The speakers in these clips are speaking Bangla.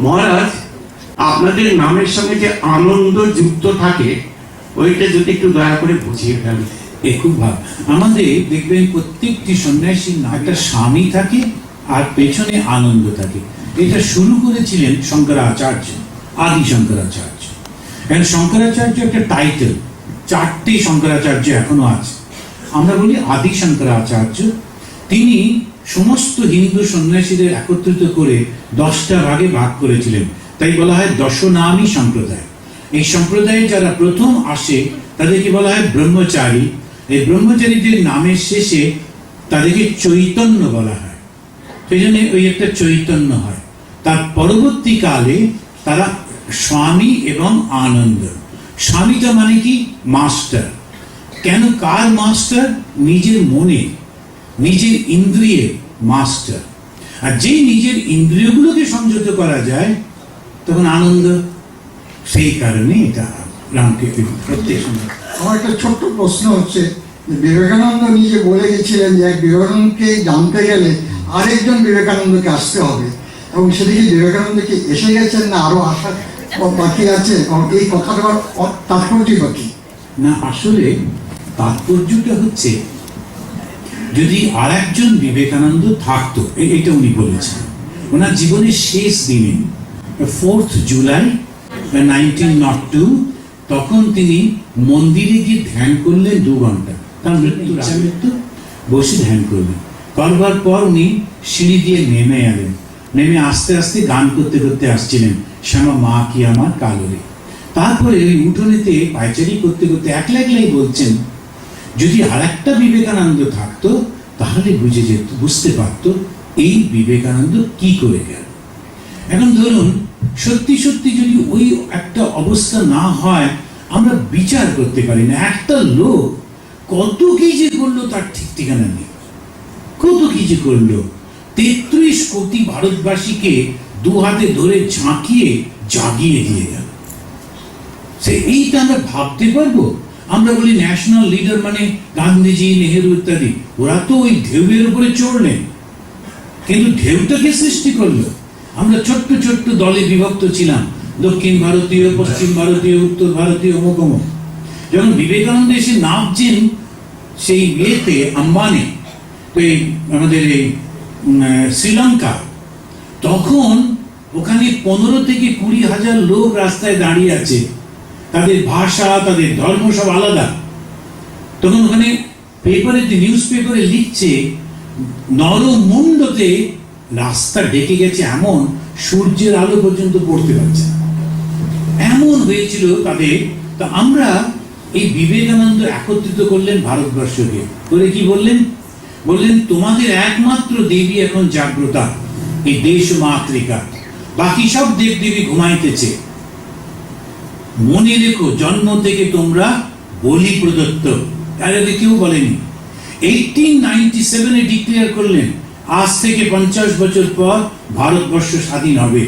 মহারাজ, আপনাদের নামের সঙ্গে যে আনন্দ যুক্ত থাকে, ওইটা যদি একটু দয়া করে বুঝিয়ে দেন। এ খুব ভাব আমাদের দেখবেন প্রত্যেকটি সন্ন্যাসীর না একটা স্বামী থাকে আর পেছনে আনন্দ থাকে। এটা শুরু করেছিলেন শঙ্করাচার্য, আদি শঙ্করাচার্য। এখন শঙ্করাচার্য একটা টাইটেল চারটি শঙ্করাচার্য এখনও আছে। আমরা বলি আদি শঙ্করাচার্য। তিনি সমস্ত হিন্দু সন্ন্যাসীদের একত্রিত করে দশটা ভাগে ভাগ করেছিলেন। তাই বলা হয় দশনামী সম্প্রদায়। এই সম্প্রদায়ে যারা প্রথম আসে, তাদেরকে বলা হয় ব্রহ্মচারী। এই ব্রহ্মচারীদের নামের শেষে তাদেরকে চৈতন্য বলা হয়। সেই জন্য ওই একটা চৈতন্য হয়। তার পরবর্তীকালে তারা স্বামী এবং আনন্দ। স্বামীটা মানে কি? মাস্টার। কেন কার মাস্টার? নিজের মনে। নিজের ইন্দ্রিয়ের মাস্টার। আর যেই নিজের ইন্দ্রিয়গুলোকে সংযত করা যায় তখন আনন্দ সেই কারণে এটা রামকে প্রত্যেক আমার একটা ছোট্ট প্রশ্ন হচ্ছে বিবেকানন্দ নিজে বলে গেছিলেন যে এক বিবেকানন্দকে জানতে গেলে আরেকজন বিবেকানন্দকে আসতে হবে। এবং সেদিকে বিবেকানন্দ কি এসে গেছেন না আরও আসার বাকি আছে? এই কথাটার অ- তাৎপর্য কি? না আসলে তাৎপর্যটা হচ্ছে যদি আর একজন বিবেকানন্দ থাকতো এটা উনি বলেছেন, ওনার জীবনের শেষ দিনে fourth July nineteen nought two তখন তিনি মন্দিরে গিয়ে ধ্যান করলেন দু ঘণ্টা। তার মৃত্যু মৃত্যু বসে ধ্যান করলেন। করবার পর উনি সিঁড়ি দিয়ে নেমে এলেন। নেমে আস্তে আস্তে গান করতে করতে আসছিলেন, শ্যামা, মা কি আমার কালোরে? তারপরে উঠোনেতে পায়চারি করতে করতে একলা একলাই বলছেন যদি আর একটা বিবেকানন্দ থাকতো, তাহলে বুঝে যেত বুঝতে পারতো এই বিবেকানন্দ কি করে গেল। এখন ধরুন, সত্যি সত্যি যদি ওই একটা অবস্থা না হয়, আমরা বিচার করতে পারি না। একটা লোক কত কি যে করল তার ঠিক ঠিকানা নেই। কত কি যে করল। তেত্রিশ কোটি ভারতবাসীকে দু হাতে ধরে ঝাঁকিয়ে জাগিয়ে দিয়ে গেল। সে এইটা আমরা ভাবতে পারব? আমরা বলি ন্যাশনাল লিডার মানে গান্ধীজি, নেহেরু ইত্যাদি। ওরা তো ওই ঢেউয়ের উপরে চড়লেন কিন্তু ঢেউটাকে সৃষ্টি করল। আমরা ছোট্ট ছোট্ট দলে বিভক্ত ছিলাম। দক্ষিণ ভারতীয়, পশ্চিম ভারতীয়, উত্তর ভারতীয়, অমুক যখন বিবেকানন্দ এসে নামছেন সেই ইয়েতে, আম্বানে এই আমাদের এই শ্রীলঙ্কা, তখন ওখানে পনেরো থেকে কুড়ি হাজার লোক রাস্তায় দাঁড়িয়ে আছে। তাদের ভাষা, তাদের ধর্ম সব আলাদা। তখন ওখানে পেপারে নিউজ পেপারে লিখছে, নরমুণ্ডতে রাস্তা ডেকে গেছে এমন, সূর্যের আলো পর্যন্ত পড়তে পারছে এমন হয়েছিল তাদের। তা আমরা এই বিবেকানন্দ একত্রিত করলেন ভারতবর্ষকে করে কি বললেন? বললেন, তোমাদের একমাত্র দেবী এখন জাগ্রতা, এই দেশ মাতৃকা বাকি সব দেব দেবী ঘুমাইতেছে। মনে রেখো, জন্ম থেকে তোমরা বলি প্রদত্ত। কেউ বলেনি। এইটিন নাইনটি সেভেনে ডিক্লেয়ার করলেন, আজ থেকে পঞ্চাশ বছর পর ভারতবর্ষ স্বাধীন হবে।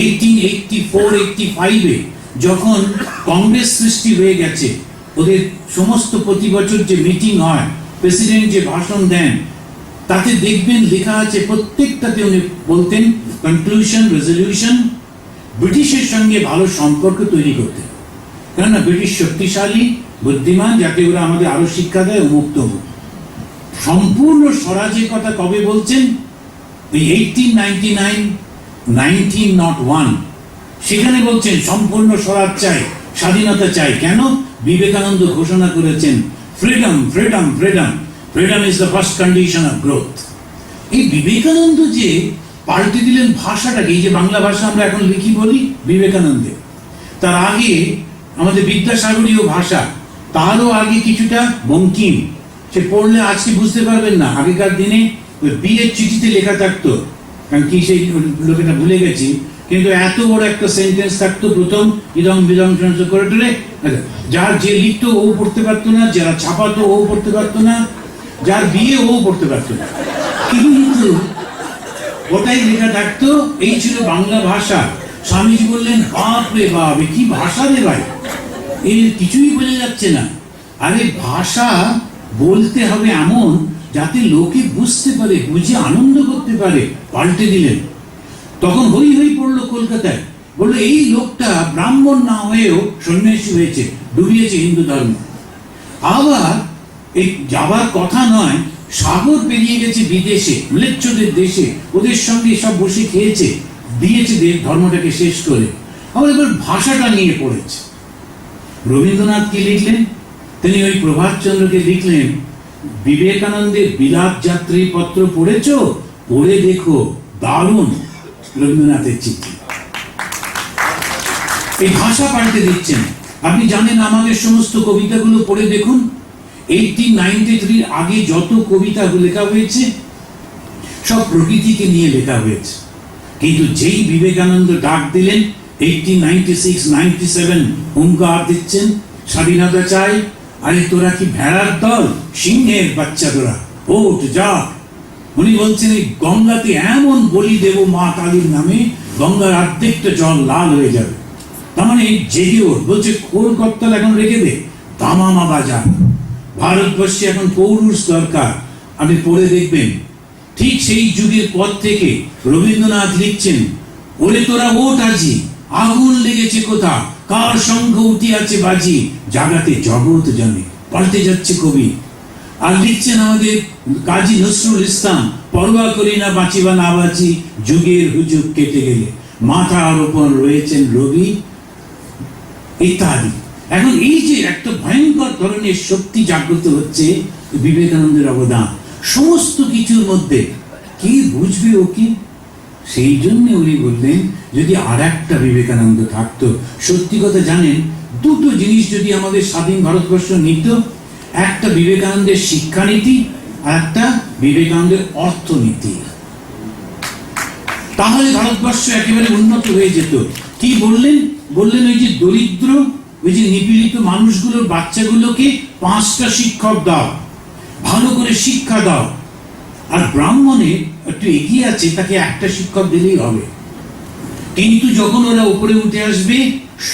এইটিন এইটটি ফোর এইটটি ফাইভে যখন কংগ্রেস সৃষ্টি হয়ে গেছে, ওদের সমস্ত প্রতি বছর যে মিটিং হয়, প্রেসিডেন্ট যে ভাষণ দেন, তাতে দেখবেন লেখা আছে, প্রত্যেকটাতে উনি বলতেন কনক্লুশন রেজলিউশন ব্রিটিশের সঙ্গে ভালো সম্পর্ক তৈরি করতে। কেননা ব্রিটিশ শক্তিশালী, বুদ্ধিমান যাতে ওরা আমাদের আরও শিক্ষা দেয় মুক্ত হোক। সম্পূর্ণ স্বরাজের কথা কবে বলছেন? ওই eighteen ninety nine nineteen nought one সেখানে বলছেন, সম্পূর্ণ স্বরাজ চাই, স্বাধীনতা চাই। কেন? বিবেকানন্দ ঘোষণা করেছেন freedom freedom freedom freedom is the first condition of growth এই বিবেকানন্দ যে পাল্টে দিলেন ভাষাটাকে, এই যে বাংলা ভাষা আমরা এখন লিখি বলি বিবেকানন্দে। তার আগে আমাদের বিদ্যাসাগরীয় ভাষা, তারও আগে কিছুটা বঙ্কিম। সে পড়লে আজকে বুঝতে পারবেন না, আগেকার দিনে ওই বিয়ের চিঠিতে লেখা থাকতো, কারণ কি সেই লোকেটা ভুলে গেছি, কিন্তু এত বড় একটা সেন্টেন্স থাকতো প্রথম ইদম সংস করে টরে যার যে লিখতো ও পড়তে পারতো না, যারা ছাপাতো ও পড়তে পারতো না, যার বিয়ে ও পড়তে পারতো না। কিন্তু ওটাই লেখা থাকতো, এই ছিল বাংলা ভাষা। স্বামীজি বললেন, বাপ রে বাপ কি ভাষা রে ভাই? এর কিছুই বোঝা যাচ্ছে না। আরে ভাষা বলতে হবে এমন যাতে লোকে বুঝতে পারে, বুঝে আনন্দ করতে পারে, পাল্টে দিলেন। তখন হই হই পড়ল কলকাতায়। বলল, এই লোকটা ব্রাহ্মণ না হয়েও সন্ন্যাসী হয়েছে, ডুবিয়েছে হিন্দু ধর্ম। আবার এই যাবার কথা নয় সাগর পেরিয়ে গেছে বিদেশে ম্লেচ্ছদের দেশে। ওদের সঙ্গে সব বসে খেয়েছে, দিয়েছে ধর্মটাকে শেষ করে। আবার এবার ভাষাটা নিয়ে পড়েছে। রবীন্দ্রনাথ কি লিখলেন? তিনি ওই প্রভাতচন্দ্রকে লিখলেন বিবেকানন্দের বিলাপ যাত্রী পত্র পড়েছ? পড়ে দেখো, দারুণ। রবীন্দ্রনাথের চিঠি। এই ভাষা পাল্টে দিচ্ছেন। আপনি জানেন আমাদের সমস্ত কবিতাগুলো পড়ে দেখুন এইটিন নাইনটি থ্রির আগে যত কবিতা লেখা হয়েছে, সব প্রকৃতিকে নিয়ে লেখা হয়েছে। কিন্তু যেই বিবেকানন্দ ডাক দিলেন এইটিন নাইনটি হুঙ্কার দিচ্ছেন, স্বাধীনতা চাই, আরে তোরা কি ভেড়ার দল? সিংহের বাচ্চা তোরা যা। উনি বলছেন, এই গঙ্গাতে এমন বলি দেব মা কালীর নামে, গঙ্গার অর্ধেকটা জল লাল হয়ে যাবে। তার মানে জেগে ওঠ। বলছে কর্তাল এখন রেখে দে, দামামা বাজার। ভারতবর্ষে এখন পৌরুষ দরকার। আপনি পড়ে দেখবেন। ঠিক সেই যুগের পর থেকে রবীন্দ্রনাথ লিখছেন ওরে তোরা ওট আজি, আগুন লেগেছে কোথা কার সঙ্গ উঠিয়াছে বাজি? জাগাতে জগৎ জানে পাল্টে যাচ্ছে কবি। আর লিখছেন আমাদের কাজী নসরুল ইসলাম, পরোয়া করি না বাঁচি বা না, বাঁচি, যুগের হুজুগ কেটে গেলে। মাথার ওপর রয়েছেন রবি, ইত্যাদি। এখন এই যে একটা ভয়ঙ্কর ধরনের শক্তি জাগ্রত হচ্ছে, বিবেকানন্দের অবদান, সমস্ত কিছুর মধ্যে, কি বুঝবে ও কি সেই জন্য উনি বললেন, যদি আর একটা বিবেকানন্দ থাকতো, সত্যি কথা জানেন, দুটো জিনিস যদি আমাদের স্বাধীন ভারতবর্ষ নিত, একটা বিবেকানন্দের শিক্ষানীতি আর একটা বিবেকানন্দের অর্থনীতি। তাহলে ভারতবর্ষ একেবারে উন্নত হয়ে যেত। কি বললেন? বললেন ওই যে দরিদ্র ওই যে নিপীড়িত মানুষগুলোর বাচ্চাগুলোকে পাঁচটা শিক্ষক দাও, ভালো করে শিক্ষা দাও। আর ব্রাহ্মণে একটু এগিয়ে আছে, তাকে একটা শিক্ষক দিলেই হবে। কিন্তু যখন ওরা উপরে উঠে আসবে,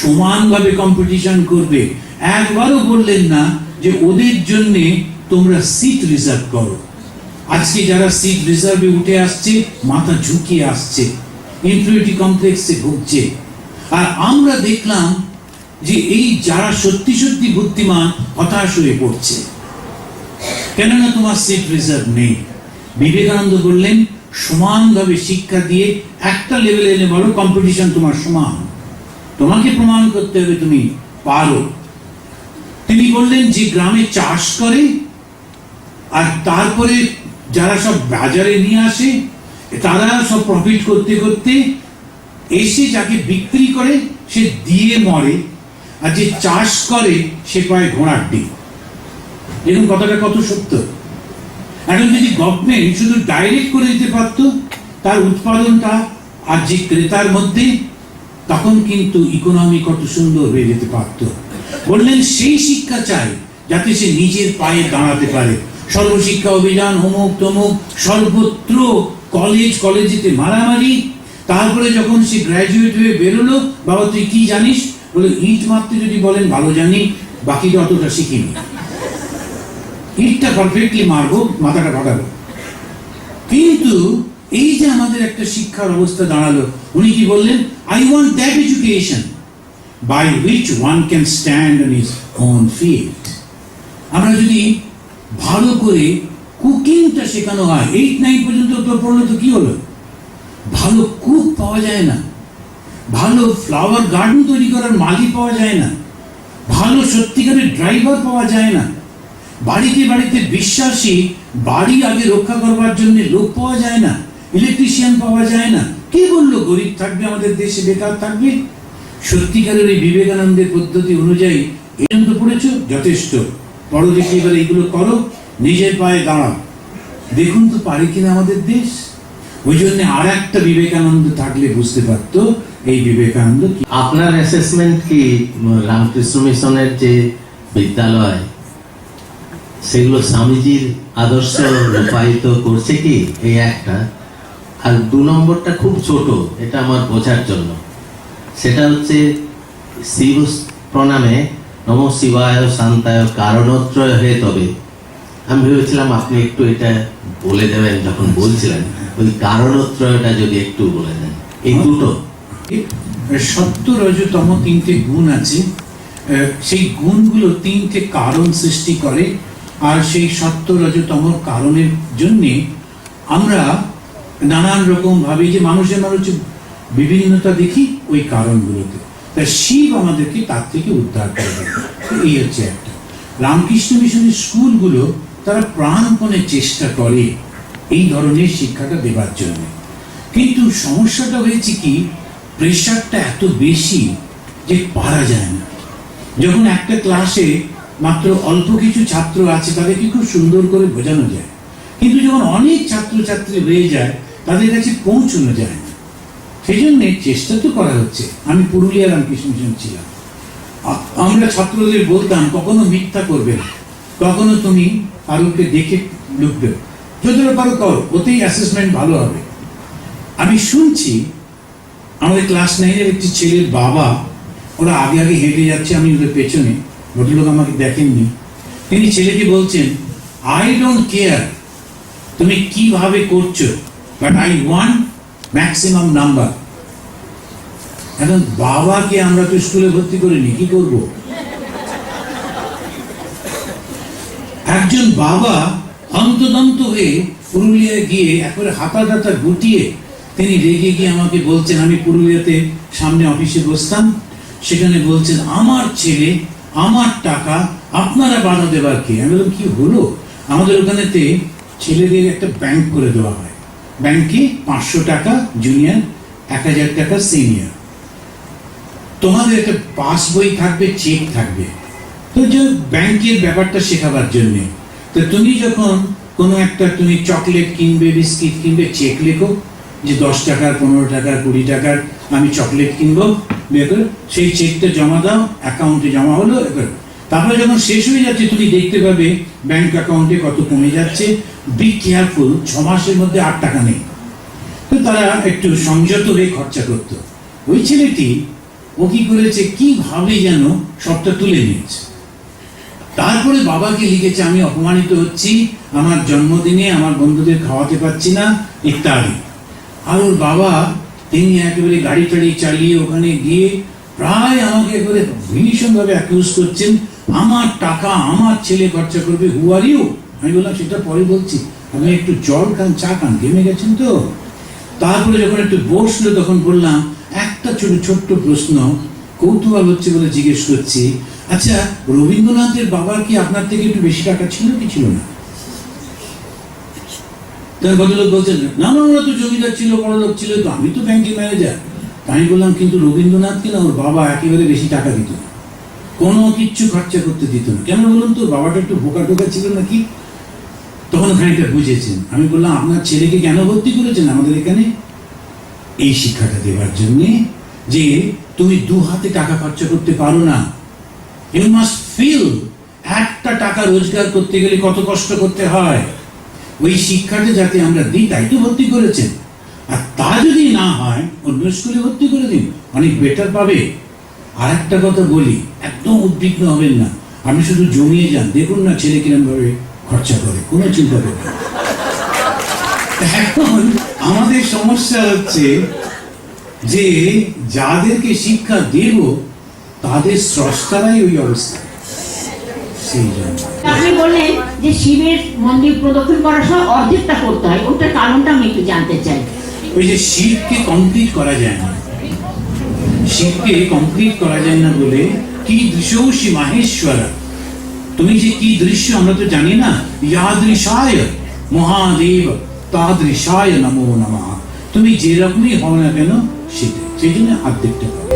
সমানভাবে কম্পিটিশন করবে। একবারও বললেন না যে ওদের জন্য তোমরা সিট রিজার্ভ করো। আজকে যারা সিট রিজার্ভে উঠে আসছে, মাথা ঝুঁকিয়ে আসছে ইনফিউরিটি কমপ্লেক্সে ভুগছে। আর আমরা দেখলাম যে এই যারা সত্যি সত্যি বুদ্ধিমান, হতাশ হয়ে পড়ছে। কেননা তোমার সিট রিজার্ভ নেই। বিবেকানন্দ বললেন, সমানভাবে শিক্ষা দিয়ে একটা লেভেলে এনে বলো কম্পিটিশন তোমার সমান। তোমাকে প্রমাণ করতে হবে তুমি পারো। তিনি বললেন, যে গ্রামে চাষ করে, আর তারপরে যারা সব বাজারে নিয়ে আসে, তারা সব প্রফিট করতে করতে এসে যাকে বিক্রি করে, সে দিয়ে মরে। আর যে চাষ করে, সে পায় ঘোড়ার ডিম। এরকম কথাটা কত সত্য। এখন যদি গভর্নমেন্ট শুধু ডাইরেক্ট করে দিতে পারত, তার উৎপাদনটা আর যে ক্রেতার মধ্যে, তখন কিন্তু ইকোনমি কত সুন্দর হয়ে যেতে পারত। বললেন, সেই শিক্ষা চাই, যাতে সে নিজের পায়ে দাঁড়াতে পারে। সর্বশিক্ষা অভিযান অমুক তমুক, সর্বত্র কলেজ কলেজেতে মারামারি, তারপরে যখন সে গ্র্যাজুয়েট হয়ে বেরোলো, বাবা তুই কি জানিস? বলে ইট মারতে যদি বলেন, ভালো জানি, বাকিটা অতটা শিখিনি। ইটটা পারফেক্টলি মারবো, মাথাটা ফাটাবো কিন্তু এই যে আমাদের একটা শিক্ষার অবস্থা দাঁড়াল, উনি কি বললেন I want that education by which one can stand on his own field আমরা যদি ভালো করে কুকিংটা শেখানো হয় এইট নাইন পর্যন্ত তো পড়লে তো কি হলো? ভালো কুক পাওয়া যায় না। ভালো ফ্লাওয়ার গার্ডেন তৈরি করার মালি পাওয়া যায় না। ভালো সত্যিকারের ড্রাইভার পাওয়া যায় না। বাড়িতে বাড়িতে বিশ্বাসী বাড়ি আগে রক্ষা করবার জন্য লোক পাওয়া যায় না ইলেকট্রিশিয়ান পাওয়া যায় না। কে বলল গরিব থাকবে, আমাদের দেশে বেকার থাকবে? সত্যিকারের এই বিবেকানন্দের পদ্ধতি অনুযায়ী এরম তো পড়েছ? যথেষ্ট। দেখে এবার এইগুলো করো, নিজের পায়ে দাঁড়াও। দেখুন তো পারে কিনা আমাদের দেশ? ওই জন্য আর একটা বিবেকানন্দ থাকলে বুঝতে পারতো এই বিবেকানন্দ আপনার অ্যাসেসমেন্ট কি, রামকৃষ্ণ মিশনের যে বিদ্যালয়, সেগুলো স্বামীজির আদর্শ রূপায়িত করছে কি? এই একটা। আর দু নম্বরটা খুব ছোট, এটা আমার বোঝার জন্য। সেটা হচ্ছে শিব প্রণামে নম শিবায় শান্তায় কারণত্রয় হয়ে তবে। আমি ভেবেছিলাম আপনি একটু এটা বলে দেবেন, যখন বলছিলেন ওই কারণত্রয়টা যদি একটু বলে দেন। এই দুটো। সত্য রজতম তিনটে গুণ আছে। সেই গুণগুলো তিনটে কারণ সৃষ্টি করে, আর সেই সত্য রজতম কারণের জন্যে আমরা নানান রকম ভাবে যে মানুষের মানুষের বিভিন্নতা দেখি ওই কারণগুলোতে। তা শিব আমাদেরকে তার থেকে উদ্ধার করবে তো এই হচ্ছে একটা। রামকৃষ্ণ মিশনের স্কুলগুলো তারা প্রাণপণে চেষ্টা করে এই ধরনের শিক্ষাটা দেবার জন্য। কিন্তু সমস্যাটা হয়েছে কি প্রেশারটা এত বেশি যে পারা যায় না। যখন একটা ক্লাসে মাত্র অল্প কিছু ছাত্র আছে, তাদেরকে খুব সুন্দর করে বোঝানো যায়। কিন্তু যখন অনেক ছাত্রছাত্রী হয়ে যায়, তাদের কাছে পৌঁছানো যায় না। সেই জন্য চেষ্টা তো করা হচ্ছে। আমি পুরুলিয়া রামকৃষ্ণ মিশন ছিলাম। আমরা ছাত্রদের বলতাম, কখনো মিথ্যা করবে কখনো তুমি কারোকে দেখে লুকবে যতটা পারো করো, ওতেই অ্যাসেসমেন্ট ভালো হবে। আমি শুনছি, আমাদের ক্লাস নাইনের একটি ছেলের বাবা, ওরা আগে আগে হেঁটে যাচ্ছে, আমি ওদের পেছনে। ভদ্রলোক আমাকে দেখেননি। তিনি ছেলেকে বলছেন আই ডোন্ট কেয়ার তুমি কীভাবে করছ but I want maximum number এখন বাবাকে আমরা তো স্কুলে ভর্তি করিনি, কি করব? একজন বাবা অন্তদন্ত হয়ে পুরুলিয়ায় গিয়ে একবারে হাতা টাতা গুটিয়ে তিনি রেগে গিয়ে আমাকে বলছেন, আমি পুরুলিয়াতে সামনে অফিসে বসতাম। সেখানে বলছেন, আমার ছেলে, আমার টাকা, আপনারা বাধা দেবার কি? আমি বললাম, কি হলো? আমাদের ওখানেতে ছেলেদের একটা ব্যাংক করে দেওয়া হয়। ব্যাংকে পাঁচশো টাকা, জুনিয়র, এক হাজার টাকা, সিনিয়র। তোমাদের একটা পাস বই থাকবে, চেক থাকবে। তো যে ব্যাংকের ব্যাপারটা শেখাবার জন্য, তো তুমি যখন কোনো একটা তুমি চকলেট কিনবে, বিস্কিট কিনবে, চেক লেখো যে দশ টাকার, পনেরো টাকার, কুড়ি টাকার, আমি চকলেট কিনবো, বের সেই চেকটা জমা দাও, অ্যাকাউন্টে জমা হলো এবার তারপরে যখন শেষ হয়ে যাচ্ছে, তুমি দেখতে পাবে ব্যাংক অ্যাকাউন্টে কত কমে যাচ্ছে। বি কেয়ারফুল ছ মাসের মধ্যে আট টাকা নেই। তো তারা একটু সংযত হয়ে খরচা করতো। ওই ছেলেটি ও কি করেছে কীভাবে যেন সবটা তুলে নিয়েছে। তারপরে বাবাকে লিখেছে, আমি অপমানিত হচ্ছি, আমার জন্মদিনে আমার বন্ধুদের খাওয়াতে পারছি না, ইত্যাদি। আর ওর বাবা, তিনি একেবারে গাড়ি টাড়ি চালিয়ে ওখানে গিয়ে প্রায় আমাকে একেবারে ভীষণভাবে অ্যাকিউজ করছেন, আমার টাকা, আমার ছেলে খরচা করবে হু আর ইউ আমি বললাম, সেটা পরে বলছি আমি একটু জল খান, চা খান, ঘেমে গেছেন তো? তারপরে যখন একটু বসল, তখন বললাম একটা ছোট, ছোট্ট প্রশ্ন কৌতূহল হচ্ছে বলে জিজ্ঞেস করছি। আচ্ছা রবীন্দ্রনাথের বাবার কি আপনার থেকে একটু বেশি টাকা ছিল কি ছিল না? তার ভদ্রলোক বলছেন, না না, ওরা তো জমিদার ছিল ছিল, তো আমি তো ব্যাংকের ম্যানেজার বললাম, কিন্তু রবীন্দ্রনাথকে না ওর বাবা একেবারে বেশি টাকা দিত না। কোনো কিচ্ছু খরচা করতে দিত না। কেন বলুন তো, বাবাটা একটু বোকা টোকা ছিল নাকি? তখন খানিকটা বুঝেছেন। আমি বললাম, আপনার ছেলেকে কেন ভর্তি করেছেন আমাদের এখানে? এই শিক্ষাটা দেওয়ার জন্যে যে তুমি দু হাতে টাকা খরচা করতে পারো না। ইউ মাস্ট ফিল একটা টাকা রোজগার করতে গেলে কত কষ্ট করতে হয়। ওই শিক্ষাটা যাতে আমরা দিই, তাই তো ভর্তি করেছেন। আর তা যদি না হয়, অন্য স্কুলে ভর্তি করে দিন, অনেক বেটার পাবে। আর একটা কথা বলি, একদম উদ্বিগ্ন হবেন না। আপনি শুধু জমিয়ে যান, দেখুন না ছেলে কিরম ভাবে খরচা করে, কোনো চিন্তা করবেন এখন আমাদের সমস্যা হচ্ছে যে যাদেরকে শিক্ষা দেব তাদের স্রষ্টারাই ওই অবস্থা। আপনি বললেন যে শিবের মন্দির প্রদক্ষিণ করার সময় অর্ধেকটা করতে হয় ওটার কারণটা আমি একটু জানতে চাই। ওই যে শিবকে কমপ্লিট করা যায় না। শিবকে কমপ্লিট করা যায় না বলে কি দৃশ্যৌষি মাহেশ্বর? তুমি যে কি দৃশ্য আমরা তো জানি না ইয়াদৃশায় মহাদেব তাদৃশায় নমো নমঃ। তুমি যেরকমই হও না কেন সেটা সেই জন্য দেখতে করো